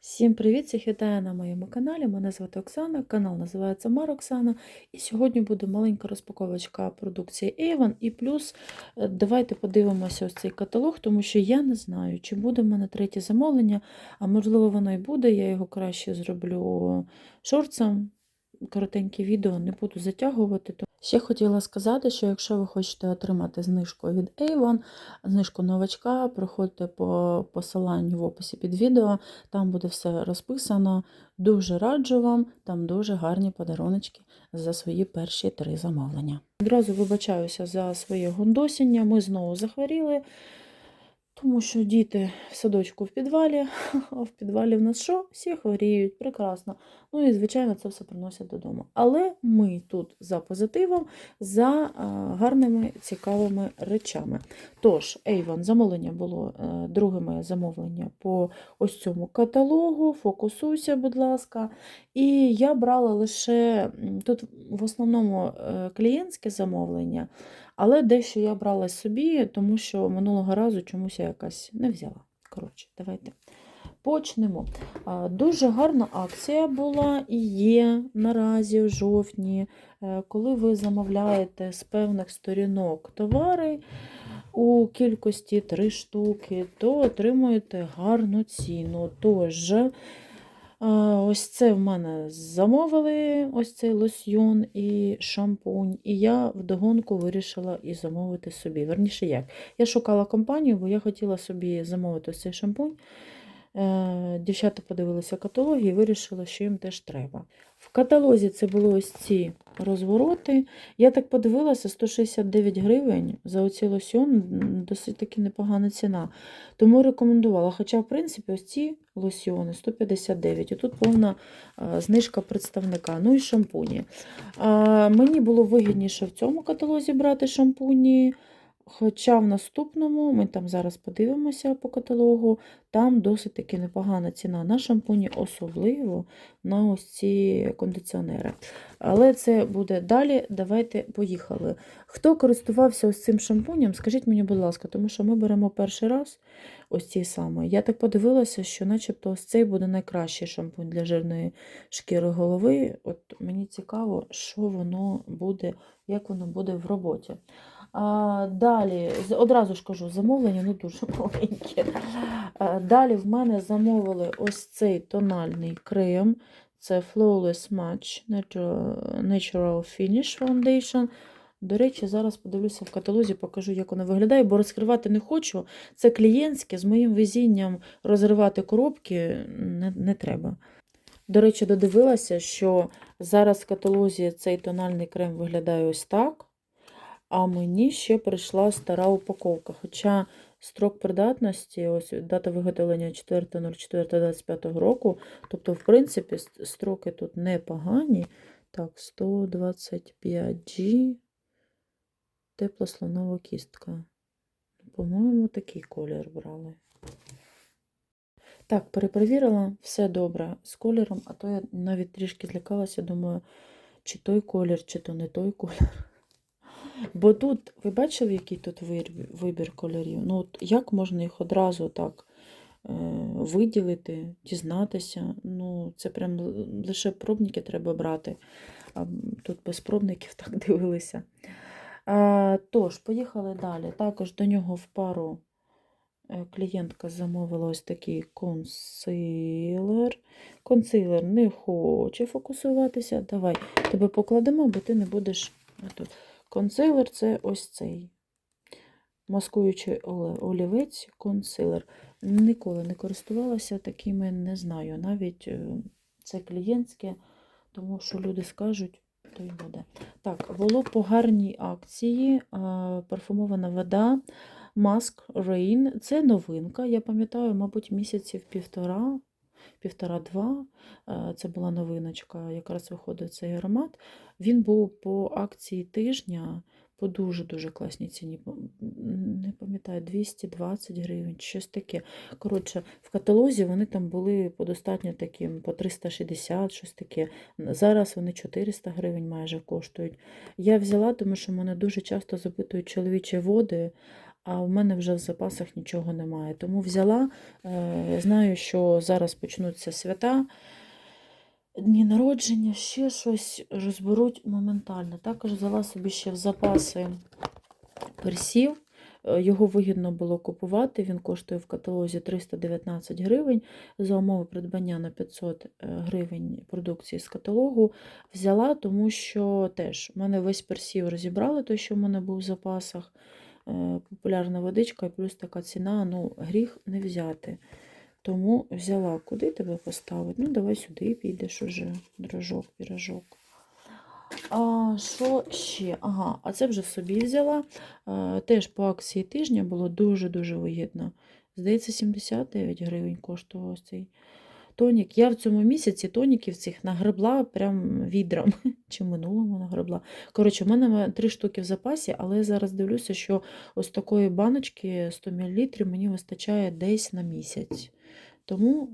Всім привіт! Всіх вітаю на моєму каналі. Мене звати Оксана, канал називається Мар Оксана. І сьогодні буде маленька розпаковочка продукції Avon. І плюс е, давайте подивимося ось цей каталог, тому що я не знаю, чи буде в мене третє замовлення, а можливо воно і буде. Я його краще зроблю шорцем. Коротеньке відео не буду затягувати. Ще хотіла сказати, що якщо ви хочете отримати знижку від Avon, знижку новачка, проходьте по посиланню в описі під відео, там буде все розписано. Дуже раджу вам, там дуже гарні подаруночки за свої перші три замовлення. Одразу вибачаюся за своє гондосіння, ми знову захворіли. Тому що діти в садочку в підвалі, а в підвалі в нас що? Всі хворіють, прекрасно. Ну і, звичайно, це все приносять додому. Але ми тут за позитивом, за а, гарними, цікавими речами. Тож, Avon, замовлення було е, друге моє замовлення по ось цьому каталогу. Фокусуйся, будь ласка. І я брала лише тут в основному е, клієнтське замовлення. Але дещо я брала собі, тому що минулого разу чомусь я якась не взяла. Коротше, давайте почнемо. Дуже гарна акція була і є наразі в жовтні, Е, коли ви замовляєте з певних сторінок товари у кількості 3 штуки, то отримуєте гарну ціну. Тож, Ось це в мене замовили ось цей лосьйон і шампунь, і я вдогонку вирішила і замовити собі. Верніше як? Я шукала компанію, бо я хотіла собі замовити ось цей шампунь. Е, Дівчата подивилися каталоги і вирішили, що їм теж треба. В каталозі це були ось ці розвороти. Я так подивилася, 169 гривень за оцей лосьон досить таки непогана ціна. Тому рекомендувала. Хоча, в принципі, ось ці лосьони 159. І тут повна знижка представника. Ну і шампуні. Мені було вигідніше в цьому каталозі брати шампуні. Хоча в наступному, ми там зараз подивимося по каталогу, там досить таки непогана ціна на шампуні, особливо на ось ці кондиціонери. Але це буде далі. Давайте поїхали. Хто користувався ось цим шампунем, скажіть мені, будь ласка, тому що ми беремо перший раз ось цей самий. Я так подивилася, що начебто ось цей буде найкращий шампунь для жирної шкіри голови. От мені цікаво, що воно буде, як воно буде в роботі. А, Далі, одразу ж кажу, замовлення ну дуже маленьке. А, Далі в мене замовили ось цей тональний крем. Це Flawless Match Natural, Finish Foundation. До речі, зараз подивлюся в каталозі, покажу, як воно виглядає, бо розкривати не хочу. Це клієнтське, з моїм везінням розривати коробки не, не треба. До речі, додивилася, що зараз в каталозі цей тональний крем виглядає ось так. А мені ще прийшла стара упаковка. Хоча строк придатності, ось дата виготовлення 4.04.25 року. Тобто, в принципі, строки тут непогані. Так, 125G. Тепла слонова кістка. По-моєму, такий колір брали. Так, перепровірила, все добре з кольором, а то я навіть трішки злякалася, думаю, чи той колір, чи то не той колір. Бо тут, ви бачили, який тут вибір кольорів? Ну, от як можна їх одразу так е, виділити, дізнатися? Ну, це прям лише пробники треба брати. А тут без пробників так дивилися. А, тож, поїхали далі. Також до нього в пару е, клієнтка замовила ось такий консилер. Консилер не хоче фокусуватися. Давай тебе покладемо, бо ти не будеш тут. Консилер це ось цей. Маскуючий олівець, консилер. Ніколи не користувалася такими, не знаю. Навіть е, це клієнтське, тому що люди скажуть, то й буде. Так, було по гарній акції парфумована вода Mask Rain. Це новинка. Я пам'ятаю, мабуть, місяців півтора, півтора-два. Е, Це була новиночка, якраз виходив цей аромат. Він був по акції тижня по дуже-дуже класній ціні. Не пам'ятаю, 220 гривень, щось таке. Коротше, в каталозі вони там були по достатньо таким, по 360, щось таке. Зараз вони 400 гривень майже коштують. Я взяла, тому що мене дуже часто запитують чоловічі води, а в мене вже в запасах нічого немає. Тому взяла, е, знаю, що зараз почнуться свята, дні народження, ще щось розберуть моментально. Також взяла собі ще в запаси персів. Е, Його вигідно було купувати. Він коштує в каталозі 319 гривень. За умови придбання на 500 е, гривень продукції з каталогу взяла, тому що теж в мене весь персів розібрали, той, що в мене був в запасах. Е, Популярна водичка, і плюс така ціна, ну, гріх не взяти. Тому взяла, куди тебе поставити? Ну, давай сюди підеш уже, дрожок, пірожок. А що ще? Ага, а це вже собі взяла. А, теж по акції тижня було дуже-дуже вигідно. Здається, 79 гривень коштував цей тонік. Я в цьому місяці тоніків цих нагребла прям відром. Чи минулому нагребла. Коротше, в мене три штуки в запасі, але я зараз дивлюся, що ось такої баночки 100 мл мені вистачає десь на місяць. Тому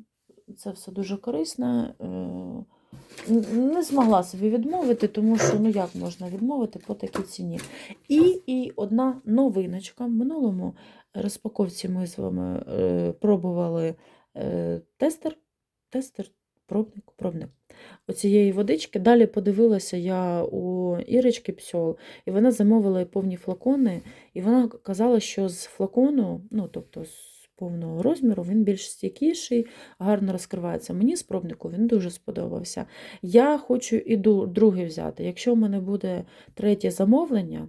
це все дуже корисно. Е, Не змогла собі відмовити, тому що ну як можна відмовити по такій ціні. І, і одна новиночка. В минулому розпаковці ми з вами е, пробували е, тестер, тестер, пробник, пробник оцієї водички. Далі подивилася я у Ірочки Псьол, і вона замовила повні флакони, і вона казала, що з флакону, ну тобто з повного розміру, він більш стійкіший, гарно розкривається. Мені з пробнику він дуже сподобався. Я хочу і другий взяти. Якщо в мене буде третє замовлення,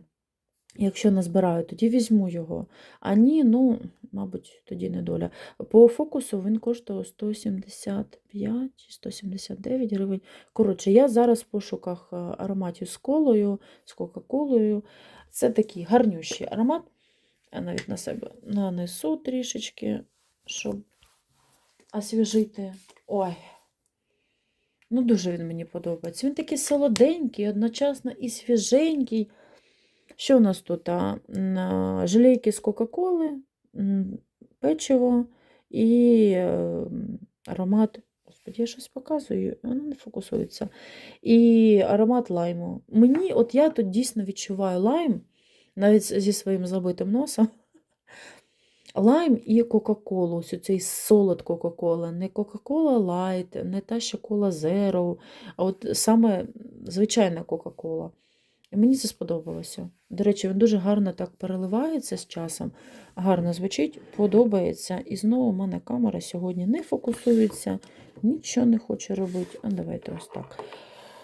якщо назбираю, тоді візьму його. А ні, ну, мабуть, тоді не доля. По фокусу він коштує 175 чи 179 гривень. Коротше, я зараз в пошуках е, ароматів з колою, з Кока-Колою. Це такий гарнющий аромат. Я навіть на себе нанесу трішечки, щоб освіжити. Ой. Ну, дуже він мені подобається. Він такий солоденький, одночасно і свіженький. Що у нас тут? Желейки з Кока-Коли, печиво і е, аромат. Господи, я щось показую, воно не фокусується. І аромат лайму. Мені, от я тут дійсно відчуваю лайм, навіть зі своїм забитим носом. Лайм і Кока-Колу, ось цей солод Кока-Кола, не Кока-Кола Лайт, не та ще Кола Зеро, а от саме звичайна Кока-Кола. І мені це сподобалося. До речі, він дуже гарно так переливається з часом, гарно звучить, подобається. І знову в мене камера сьогодні не фокусується, нічого не хоче робити. А давайте ось так.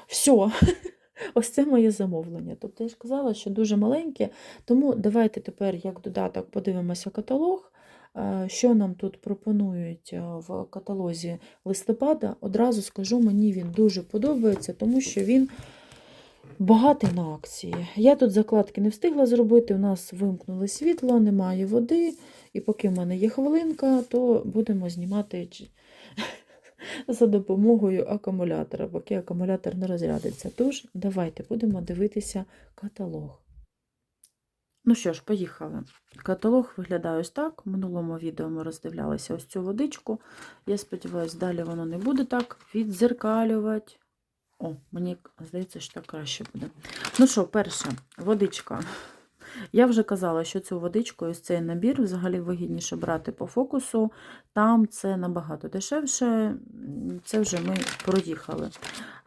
Все. Ось це моє замовлення. Тобто я ж казала, що дуже маленьке, тому давайте тепер, як додаток, подивимося каталог. Е, Що нам тут пропонують е, в каталозі листопада, одразу скажу, мені він дуже подобається, тому що він багатий на акції. Я тут закладки не встигла зробити, у нас вимкнули світло, немає води, і поки в мене є хвилинка, то будемо знімати за допомогою акумулятора, поки акумулятор не розрядиться. Тож, давайте будемо дивитися каталог. Ну що ж, поїхали. Каталог виглядає ось так. В минулому відео ми роздивлялися ось цю водичку. Я сподіваюся, далі воно не буде так відзеркалювати. О, мені здається, що так краще буде. Ну що, перше, водичка. Я вже казала, що цю водичку, ось цей набір взагалі вигідніше брати по фокусу. Там це набагато дешевше, це вже ми проїхали.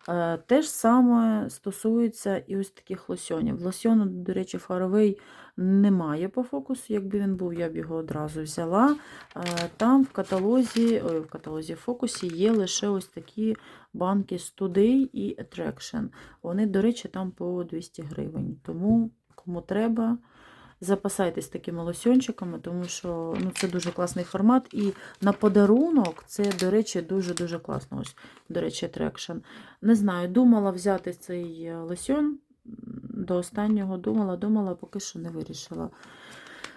Е, Те ж саме стосується і ось таких лосьонів. Лосьону, до речі, фаровий немає по фокусу. Якби він був, я б його одразу взяла. Е, Там в каталозі, ой, в каталозі фокусі є лише ось такі банки Today і Attraction. Вони, до речі, там по 200 гривень. Тому, кому треба, запасайтесь такими лосьончиками, тому що ну, це дуже класний формат. І на подарунок це, до речі, дуже-дуже класно. Ось, до речі, Attraction. Не знаю, думала взяти цей е, лосьон. До останнього думала, думала, поки що не вирішила.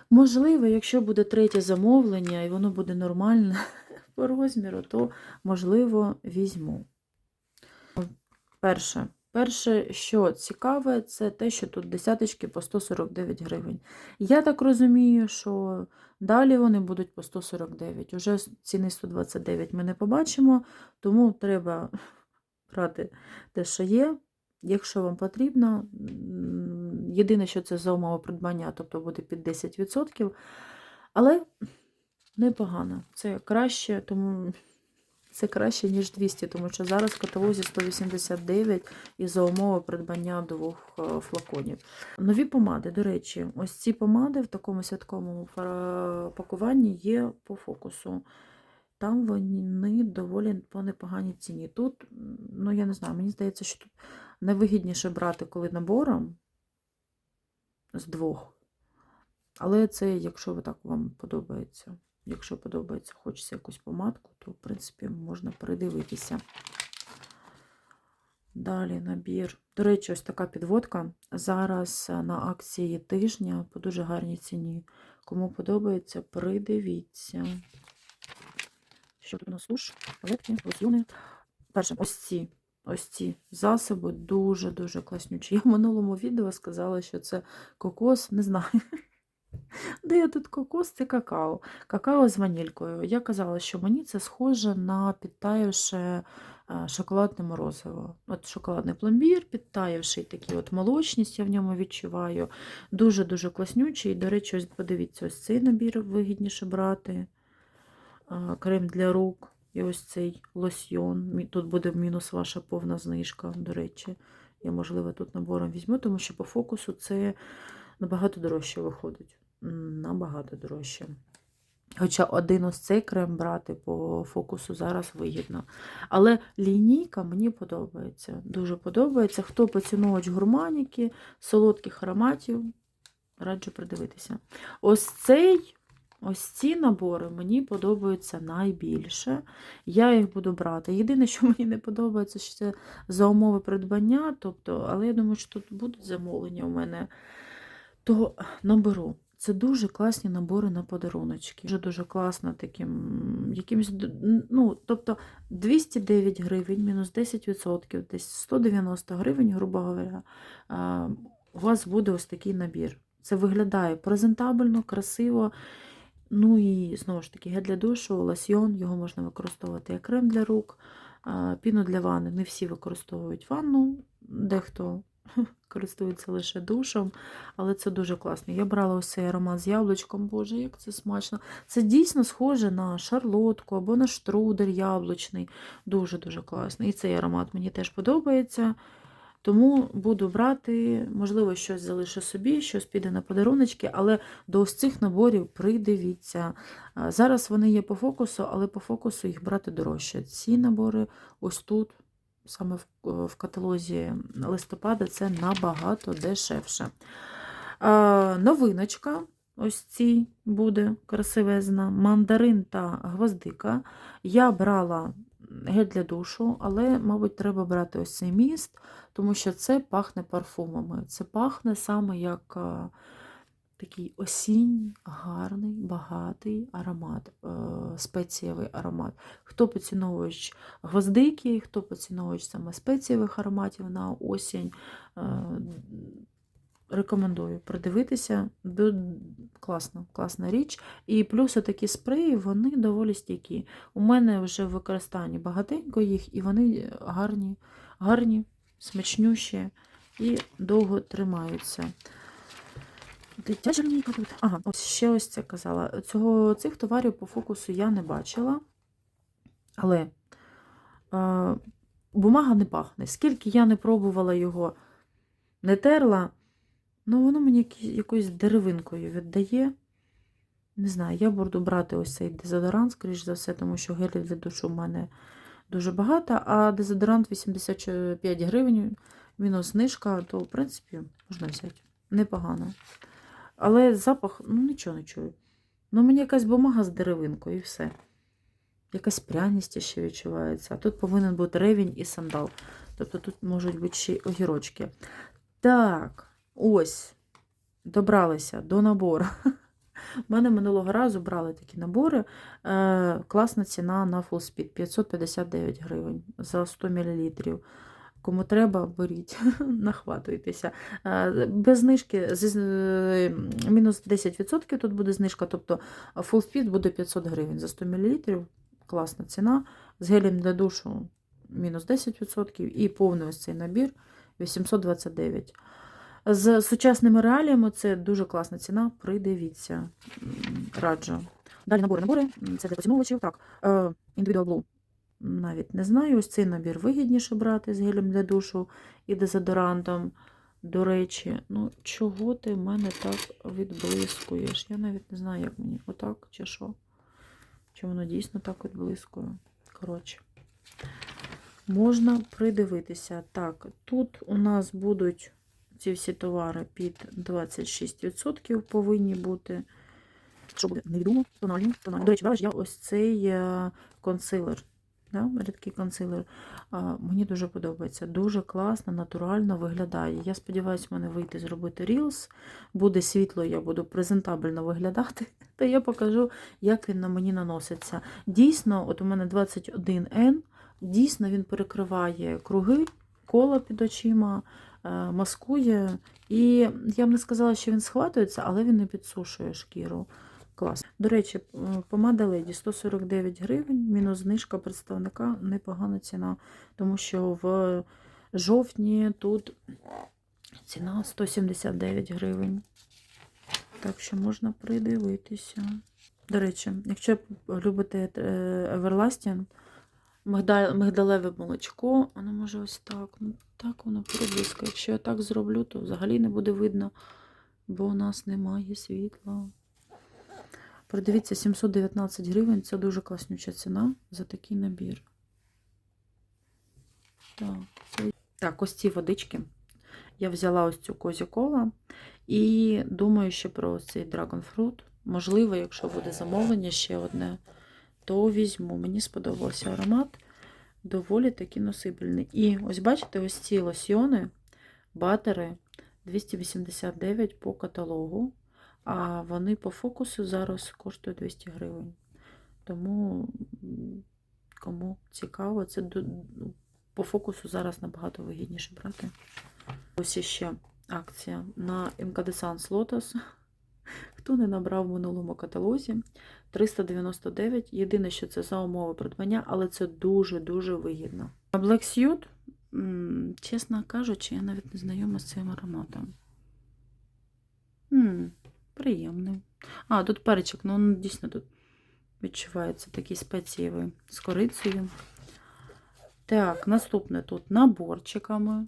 Можливо, якщо буде третє замовлення і воно буде нормальне по розміру, то, можливо, візьму. Перше. Перше, що цікаве, це те, що тут десяточки по 149 гривень. Я так розумію, що далі вони будуть по 149. Уже ціни 129 ми не побачимо, тому треба брати те, що є. Якщо вам потрібно, єдине, що це за умови придбання, тобто буде під 10%, але непогано. Це краще, тому це краще, ніж 200, тому що зараз в каталозі 189 і за умови придбання двох е, флаконів. Нові помади, до речі, ось ці помади в такому святковому пакуванні є по фокусу. Там вони доволі по непоганій ціні. Тут, ну я не знаю, мені здається, що тут найвигідніше брати, коли набором з двох. Але це, якщо так вам подобається. Якщо подобається, хочеться якусь помадку, то, в принципі, можна передивитися. Далі набір. До речі, ось така підводка. Зараз е, на акції тижня по дуже гарній ціні. Кому подобається, придивіться. Що тут у нас суш, палетки, лосьйони. Перше, ось ці. Ось ці засоби дуже-дуже класнючі. Я в минулому відео сказала, що це кокос, не знаю. Де тут кокос? Це какао. Какао з ванількою. Я казала, що мені це схоже на підтаявше шоколадне морозиво. От шоколадний пломбір, підтаявший такий от молочність, я в ньому відчуваю. Дуже-дуже класнючий. До речі, ось подивіться, ось цей набір вигідніше брати. Крем для рук. І ось цей лосьйон. Тут буде мінус ваша повна знижка, до речі. Я, можливо, тут набором візьму, тому що по фокусу це набагато дорожче виходить. Набагато дорожче. Хоча один ось цей крем брати по фокусу зараз вигідно. Але лінійка мені подобається. Дуже подобається. Хто поціновувач гурманіки, солодких ароматів, раджу придивитися. Ось цей. Ось ці набори мені подобаються найбільше. Я їх буду брати. Єдине, що мені не подобається, що це за умови придбання, тобто, але я думаю, що тут будуть замовлення у мене, то наберу. Це дуже класні набори на подаруночки. Дуже дуже класно таким якимось, ну, тобто 209 гривень, мінус 10%, десь 190 гривень, грубо говоря, у вас буде ось такий набір. Це виглядає презентабельно, красиво. Ну і знову ж таки, гель для душу, лосьйон, його можна використовувати як крем для рук, піну для ванни. Не всі використовують ванну, дехто користується лише душем, але це дуже класно. Я брала ось цей аромат з яблучком, боже, як це смачно. Це дійсно схоже на шарлотку або на штрудель яблучний. Дуже-дуже класно. І цей аромат мені теж подобається. Тому буду брати, можливо, щось залишу собі, щось піде на подаруночки, але до ось цих наборів придивіться. Зараз вони є по фокусу, але по фокусу їх брати дорожче. Ці набори ось тут, саме в, в каталозі листопада, це набагато дешевше. Новиночка. Ось ці буде красивезна. Мандарин та гвоздика. Я брала гель для душу, але, мабуть, треба брати ось цей міст, тому що це пахне парфумами. Це пахне саме як а, такий осінь, гарний, багатий аромат, е, спецієвий аромат. Хто поціновувач гвоздики, хто поціновувач саме спецієвих ароматів на осінь. е, Рекомендую придивитися. Класно, класна річ. І плюс такі спреї, вони доволі стійкі. У мене вже в використанні багатенько їх, і вони гарні, гарні, смачнющі і довго тримаються. Дитяча лінійка тут. Ага, ось ще ось це казала. Цього, цих товарів по фокусу я не бачила. Але е, бумага не пахне. Скільки я не пробувала його, не терла, ну воно мені якоюсь деревинкою віддає. Не знаю, я буду брати ось цей дезодорант, скоріш за все, тому що гелів для душу в мене дуже багато, а дезодорант 85 гривень, мінус знижка, то, в принципі, можна взяти. Непогано. Але запах, ну нічого не чую. Ну, мені якась бумага з деревинкою і все. Якась пряність ще відчувається. А тут повинен бути ревінь і сандал. Тобто тут можуть бути ще й огірочки. Так, ось. Добралися до набору. У мене минулого разу брали такі набори. Е, класна ціна на Speed 559 гривень за 100 мл. Кому треба, беріть, нахватуйтеся. Е, Без знижки з- мінус 10% тут буде знижка, тобто Full Speed буде 500 гривень за 100 мл. Класна ціна. З гелем для душу мінус 10% і повний ось цей набір 829. З сучасними реаліями це дуже класна ціна. Придивіться. Раджу. Далі набори. Набори це для поціновувачів. Так, е, Individual Blue. Навіть не знаю. Ось цей набір вигідніше брати з гелем для душу і дезодорантом. До речі, ну чого ти в мене так відблискуєш? Я навіть не знаю, як мені. Отак чи що? Чи воно дійсно так відблискує? Коротше. Можна придивитися. Так, тут у нас будуть ці всі товари під 26% повинні бути. Що буде? Невідомо, тональні, тональні. До речі, ж я ось цей е, консилер. Да? Рідкий консилер. А, мені дуже подобається. Дуже класно, натурально виглядає. Я сподіваюся, в мене вийти зробити Reels. Буде світло, я буду презентабельно виглядати. То я покажу, як він на мені наноситься. Дійсно, от у мене 21N. Дійсно, він перекриває круги, кола під очима, е, маскує. І я б не сказала, що він схватується, але він не підсушує шкіру. Клас. До речі, помада Леді 149 гривень, мінус знижка представника, непогана ціна, тому що в жовтні тут ціна 179 гривень. Так що можна придивитися. До речі, якщо любите е, Everlasting, мигда- мигдалеве молочко, воно може ось так. Ну, так воно проблискає. Якщо я так зроблю, то взагалі не буде видно, бо у нас немає світла. Продивіться, 719 гривень це дуже класнюча ціна за такий набір. Так, це... так ось ці водички. Я взяла ось цю козі кола і думаю ще про цей Dragon Fruit. Можливо, якщо буде замовлення ще одне, то візьму. Мені сподобався аромат, доволі таки носибельний. І ось бачите, ось ці лосьйони, батери 289 по каталогу. А вони по фокусу зараз коштують 200 гривень. Тому, кому цікаво, це ну, по фокусу зараз набагато вигідніше брати. Ось іще акція на Incandescence Lotus. Хто не набрав в минулому каталозі 399. Єдине, що це за умови придбання, але це дуже-дуже вигідно. А Black Suit, чесно кажучи, я навіть не знайома з цим ароматом. М, Приємний. А, тут перчик, ну дійсно тут відчувається такий спецієвий з корицею. Так, наступне тут наборчиками.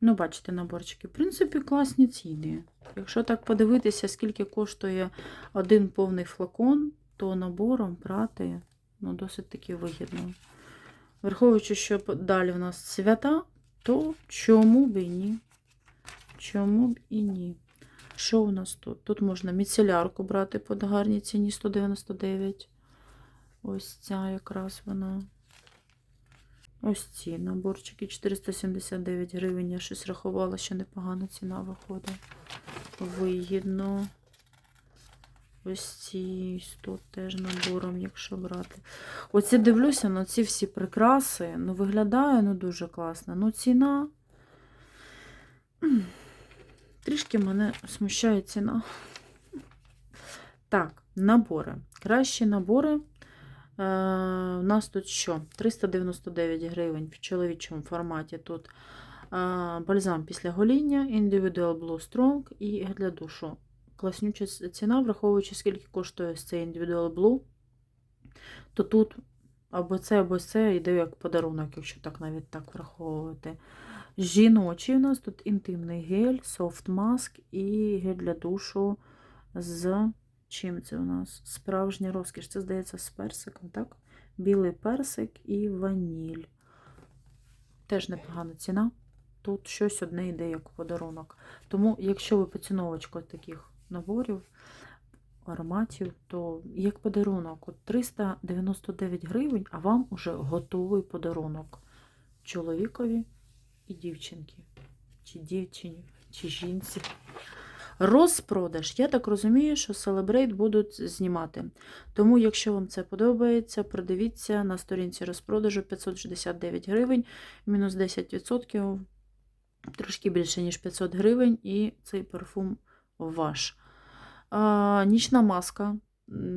Ну, бачите, наборчики. В принципі, класні ціни. Якщо так подивитися, скільки коштує один повний флакон, то набором брати ну, досить таки вигідно. Враховуючи, що далі в нас свята, то чому б і ні? Чому б і ні? Що у нас тут? Тут можна міцелярку брати по гарній ціні 199. Ось ця якраз вона. Ось ці наборчики 479 гривень. Я щось рахувала, що непогана ціна виходить. Вигідно. Ось ці тут теж набором, якщо брати. Оце дивлюся на ці всі прикраси. Ну, виглядає ну, дуже класно. Ну, ціна. Трішки мене смущає ціна. Так, набори. Кращі набори. Е, у нас тут що? 399 гривень в чоловічому форматі. Тут е, бальзам після гоління, Individual Blue Strong і для душу. Класнюча ціна, враховуючи, скільки коштує цей Individual Blue, то тут або це, або це йде як подарунок, якщо так навіть так враховувати. Жіночий у нас тут інтимний гель, софт маск і гель для душу з чим це у нас? Справжня розкіш. Це, здається, з персиком, так? Білий персик і ваніль. Теж непогана ціна. Тут щось одне йде як подарунок. Тому, якщо ви поціновочка таких наборів, ароматів, то як подарунок, от 399 гривень, а вам уже готовий подарунок чоловікові і дівчинки, чи дівчині, чи жінці. Розпродаж. Я так розумію, що Celebrate будуть знімати. Тому, якщо вам це подобається, продивіться на сторінці розпродажу 569 гривень, мінус 10%, трошки більше, ніж 500 гривень, і цей парфум ваш. А, нічна маска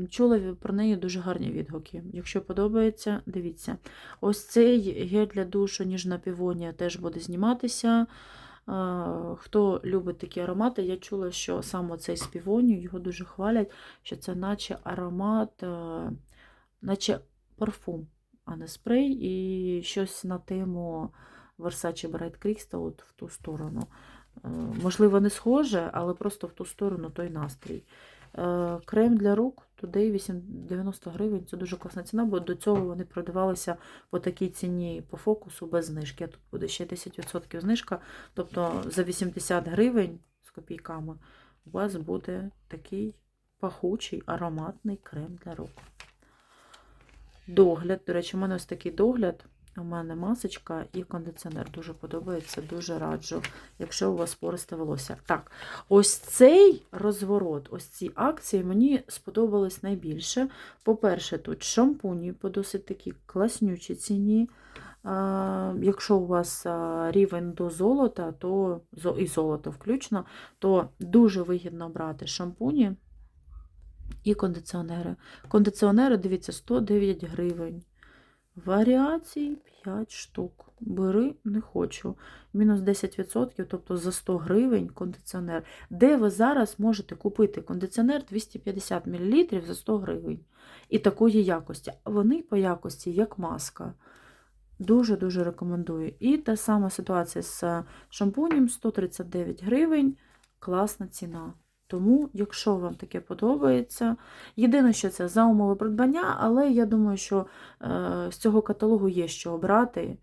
чула про неї дуже гарні відгуки. Якщо подобається, дивіться. Ось цей гель для душу ніжна півонія теж буде зніматися. Хто любить такі аромати, я чула, що саме цей з півонію, його дуже хвалять, що це наче аромат, е, наче парфум, а не спрей, і щось на тему Versace Bright Crystal от в ту сторону. Е, Можливо, не схоже, але просто в ту сторону той настрій. Е, Крем для рук туди 8 90 гривень. Це дуже класна ціна, бо до цього вони продавалися по такій ціні по фокусу без знижки. А тут буде ще 10% знижка. Тобто за 80 гривень з копійками у вас буде такий пахучий ароматний крем для рук. Догляд. До речі, у мене ось такий догляд. У мене масочка і кондиціонер. Дуже подобається, дуже раджу, якщо у вас пористе волосся. Так, ось цей розворот, ось ці акції мені сподобались найбільше. По-перше, тут шампуні по досить такі класнючі ціні. Якщо у вас рівень до золота, то і золото включно, то дуже вигідно брати шампуні і кондиціонери. Кондиціонери, дивіться, 109 гривень. Варіацій 5 штук. Бери не хочу. Мінус 10%, тобто за 100 гривень кондиціонер. Де ви зараз можете купити кондиціонер 250 мл за 100 гривень. І такої якості. Вони по якості, як маска. Дуже-дуже рекомендую. І та сама ситуація з шампунем 139 гривень. Класна ціна. Тому, якщо вам таке подобається, єдине, що це за умови придбання, але я думаю, що е, з цього каталогу є що обрати.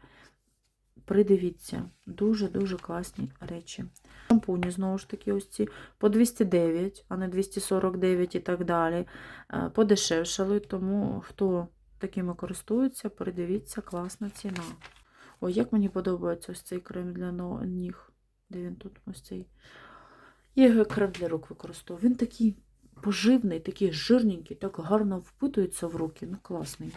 Придивіться, дуже-дуже класні речі. Шампуні, знову ж таки, ось ці по 209, а не 249 і так далі. Е, Подешевшали, тому хто такими користується, передивіться, класна ціна. Ой, як мені подобається ось цей крем для ніг. Де він тут ось цей? Я його як крем для рук використовую. Він такий поживний, такий жирненький, так гарно впитується в руки. Ну, класний.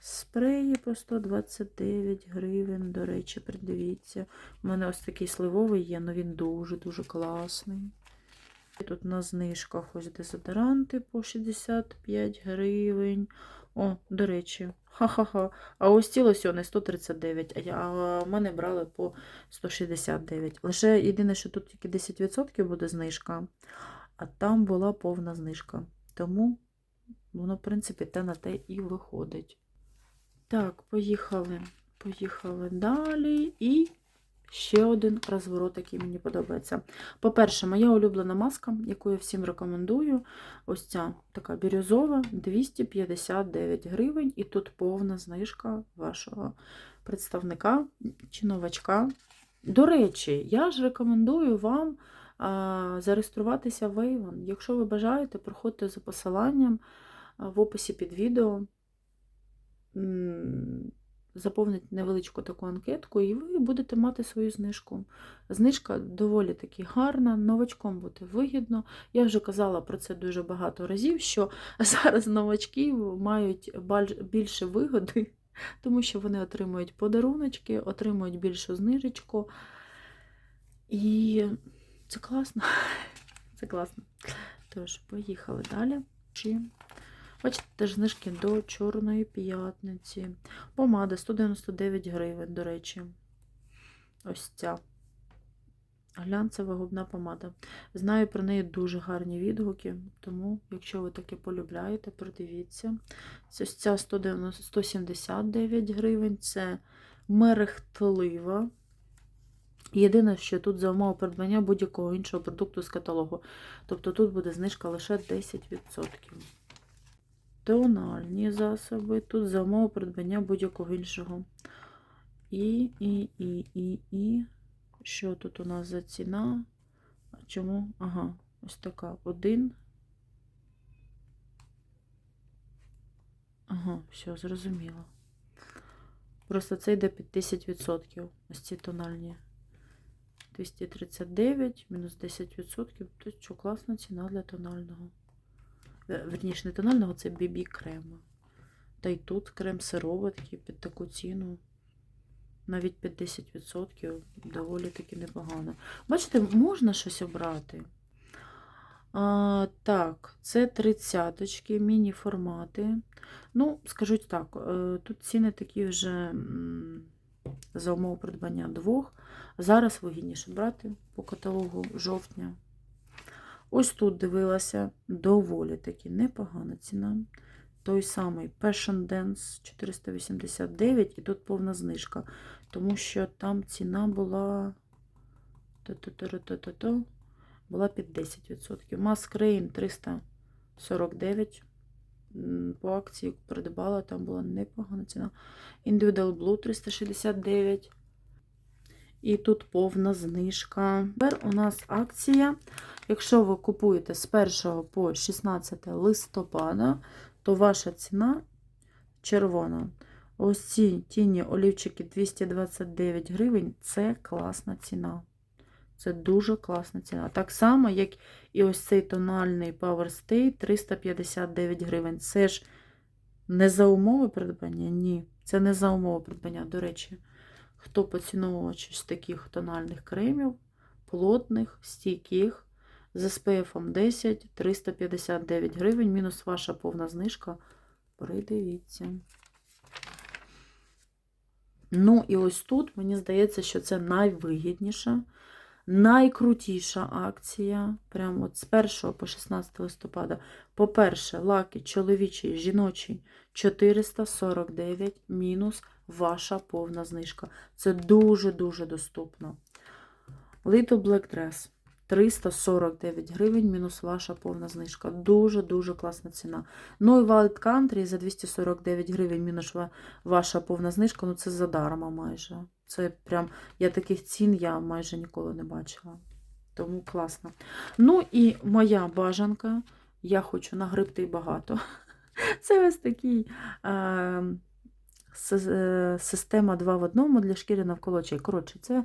Спреї по 129 гривень, до речі, придивіться. У мене ось такий сливовий є, але він дуже-дуже класний. Тут на знижках ось дезодоранти по 65 гривень. О, до речі, ха-ха-ха. А ось ці лосьони 139, а мене брали по 169. Лише єдине, що тут тільки 10% буде знижка, а там була повна знижка. Тому воно, в принципі, те на те і виходить. Так, поїхали. Поїхали далі. І ще один розворот, який мені подобається. По-перше, моя улюблена маска, яку я всім рекомендую. Ось ця така бірюзова, 259 гривень. І тут повна знижка вашого представника чи новачка. До речі, я ж рекомендую вам зареєструватися в Avon. Якщо ви бажаєте, проходьте за посиланням в описі під відео. М, Заповніть невеличку таку анкетку, і ви будете мати свою знижку. Знижка доволі таки гарна, новачком бути вигідно. Я вже казала про це дуже багато разів, що зараз новачки мають більше вигоди, тому що вони отримують подаруночки, отримують більшу знижечку. І це класно. Це класно. Тож, поїхали далі. Чи- Бачите, теж знижки до Чорної п'ятниці. Помада 199 гривень, до речі. Ось ця. Глянцева губна помада. Знаю про неї дуже гарні відгуки, тому, якщо ви таке полюбляєте, придивіться. Ось ця 179 гривень. Це мерехтлива. Єдине, що тут за умови придбання будь-якого іншого продукту з каталогу. Тобто тут буде знижка лише 10%. Тональні засоби. Тут за умови придбання будь-якого іншого. І, і, і, і, і. Що тут у нас за ціна? Чому? Ага, ось така. Один. Ага, все, зрозуміло. Просто це йде під 10%. Ось ці тональні. 239 мінус 10%. То що класна ціна для тонального. Вер- Верніше, не тонального, це BB крема. Та й тут крем сировий такий під таку ціну. Навіть під 10% доволі таки непогано. Бачите, можна щось обрати. А, так, це тридцяточки, міні-формати. Ну, скажуть так, е, тут ціни такі вже за умови придбання двох. Зараз вигідніше брати по каталогу жовтня. Ось тут дивилася доволі таки непогана ціна. Той самий Passion Dance 489, і тут повна знижка, тому що там ціна була була під 10%. Masquerade 349. По акції придбала, там була непогана ціна. Individual Blue 369. І тут повна знижка. Тепер у нас акція. Якщо ви купуєте з 1 по 16 листопада, то ваша ціна червона. Ось ці тіні олівчики 229 гривень це класна ціна. Це дуже класна ціна. Так само, як і ось цей тональний Power Stay 359 гривень. Це ж не за умови придбання? Ні. Це не за умови придбання. До речі, хто поціновувач з таких тональних кремів, плотних, стійких, з SPF 10 359 гривень, мінус ваша повна знижка. Придивіться. Ну, і ось тут, мені здається, що це найвигідніша, найкрутіша акція. Прямо от з 1 по 16 листопада. По-перше, лаки чоловічий, жіночий 449 мінус ваша повна знижка. Це дуже-дуже доступно. Little Black Dress 349 гривень мінус ваша повна знижка. Дуже-дуже класна ціна. Ну і Wild Country за 249 гривень мінус ваша повна знижка, ну це задарма майже. Це прям, я таких цін я майже ніколи не бачила. Тому класно. Ну і моя бажанка, я хочу нагребти багато. Це ось такий е, е, система 2 в одному для шкіри навколо очей. Коротше, це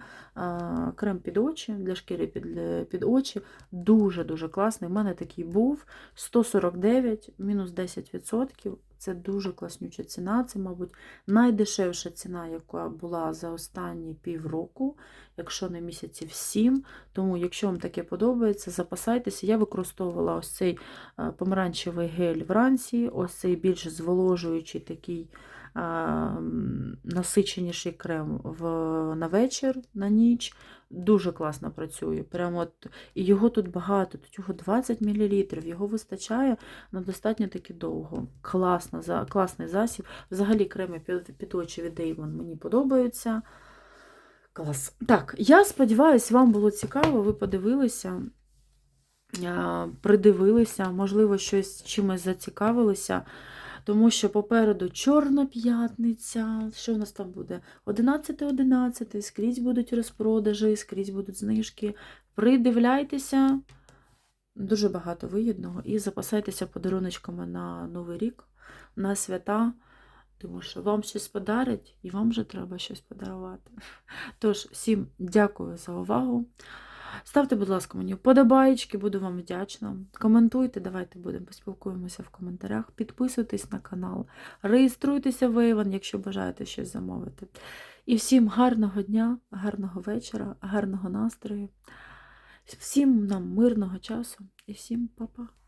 крем під очі, для шкіри під, під очі. Дуже-дуже класний. У мене такий був 149, мінус 10%. Це дуже класнюча ціна. Це, мабуть, найдешевша ціна, яка була за останні півроку, якщо не місяців 7. Тому, якщо вам таке подобається, запасайтеся. Я використовувала ось цей помаранчевий гель вранці, ось цей більш зволожуючий такий насиченіший крем в, на вечір, на ніч. Дуже класно працює. Прямо от, і його тут багато, тут його 20 мл, його вистачає на достатньо таки довго. Класно, за, класний засіб. Взагалі креми під, під очі від Avon мені подобаються. Клас. Так, я сподіваюся, вам було цікаво, ви подивилися, придивилися, можливо, щось чимось зацікавилися. Тому що попереду Чорна п'ятниця. Що в нас там буде? 11.11, скрізь будуть розпродажі, скрізь будуть знижки. Придивляйтеся, дуже багато вигідного. І запасайтеся подаруночками на Новий рік, на свята. Тому що вам щось подарять, і вам вже треба щось подарувати. Тож, всім дякую за увагу. Ставте, будь ласка, мені вподобаєчки, буду вам вдячна. Коментуйте, давайте будемо поспілкуємося в коментарях. Підписуйтесь на канал, реєструйтеся в Avon, якщо бажаєте щось замовити. І всім гарного дня, гарного вечора, гарного настрою. Всім нам мирного часу і всім па-па.